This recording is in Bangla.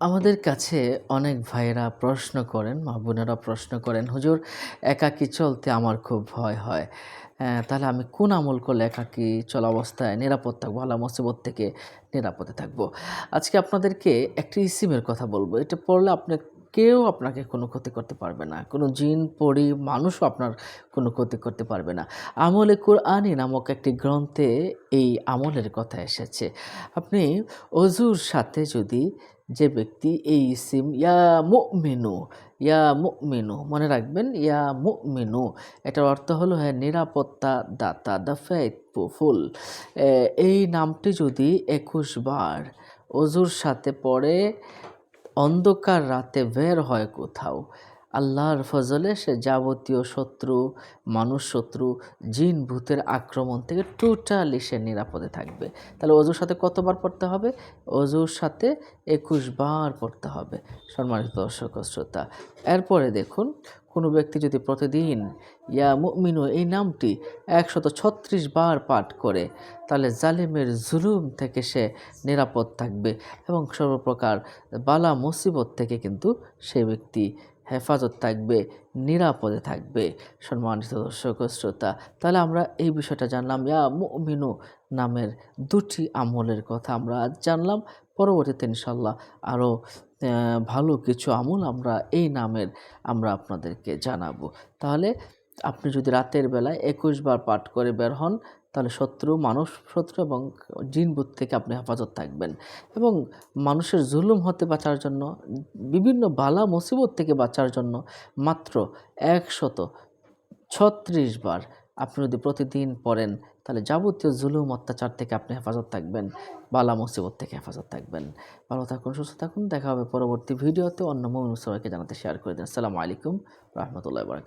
আমাদের কাছে অনেক ভাইয়েরা প্রশ্ন করেন, মা বোনেরা প্রশ্ন করেন, হুজুর, একাকি চলতে আমার খুব ভয় হয়। তাহলে আমি কোন আমল করলে একাকি চলা অবস্থায় নিরাপদ থাকব? আল্লাহ মুসিবত থেকে নিরাপদে থাকব। আজকে আপনাদেরকে একটি ইসিমের কথা বলব। এটা পড়লে আপনি কেউ আপনাকে কোনো ক্ষতি করতে পারবে না। কোনো জিন পড়ি মানুষও আপনার কোনো ক্ষতি করতে পারবে না। আমলে কোরআনি নামক একটি গ্রন্থে এই আমলের কথা এসেছে। আপনি অজুর সাথে যদি যে ব্যক্তি এই সিম ইয়া মেনু ইয়া মেনু মনে রাখবেন, ইয়া মুমিনু, এটার অর্থ হলো হ্যাঁ নিরাপত্তা দাতা, দ্য ফুল। এই নামটি যদি একুশ বার অজুর সাথে পড়ে অন্ধকার রাতে বের হয় কোথাও। আল্লাহর ফজলে সে যাবতীয় শত্রু, মানুষ শত্রু, জিন, ভূতের আক্রমণ থেকে টোটালি সে নিরাপদে থাকবে। তাহলে অজুর সাথে কতবার পড়তে হবে? অজুর সাথে একুশ বার পড়তে হবে, সম্মানিত দর্শক শ্রোতা। এরপরে দেখুন, কোনো ব্যক্তি যদি প্রতিদিন ইয়া মুমিনু এই নামটি একশত ছত্রিশ বার পাঠ করে, তাহলে জালিমের জুলুম থেকে সে নিরাপদ থাকবে এবং সর্বপ্রকার বালা মুসিবত থেকে কিন্তু সে ব্যক্তি হেফাজত থাকবে, নিরাপদে থাকবে। সম্মানিত দর্শক শ্রোতা, তাহলে আমরা এই বিষয়টা জানলাম, ইয়া মিনু নামের দুটি আমলের কথা আমরা আজ জানলাম। পরবর্তীতে ইনশাল্লাহ আরও ভালো কিছু আমল আমরা এই নামের আমরা আপনাদেরকে জানাব। তাহলে আপনি যদি রাতের বেলায় একুশ বার পাঠ করে বের হন, তাহলে শত্রু, মানুষ, শত্রু এবং জিনবুত থেকে আপনি হেফাজত থাকবেন। এবং মানুষের জুলুম হতে বাঁচার জন্য, বিভিন্ন বালা, মুসিবত থেকে বাঁচার জন্য মাত্র একশত ছত্রিশ বার আপনি যদি প্রতিদিন পড়েন, তাহলে যাবতীয় জুলুম, অত্যাচার থেকে আপনি হেফাজত থাকবেন, বালা, মুসিবত থেকে হেফাজত থাকবেন। ভালো থাকুন, সুস্থ থাকুন, দেখা হবে পরবর্তী ভিডিওতে। অন্য মমিন সবাইকে জানাতে শেয়ার করে দিন। আসসালামু আলাইকুম, রহমতুল্লাহ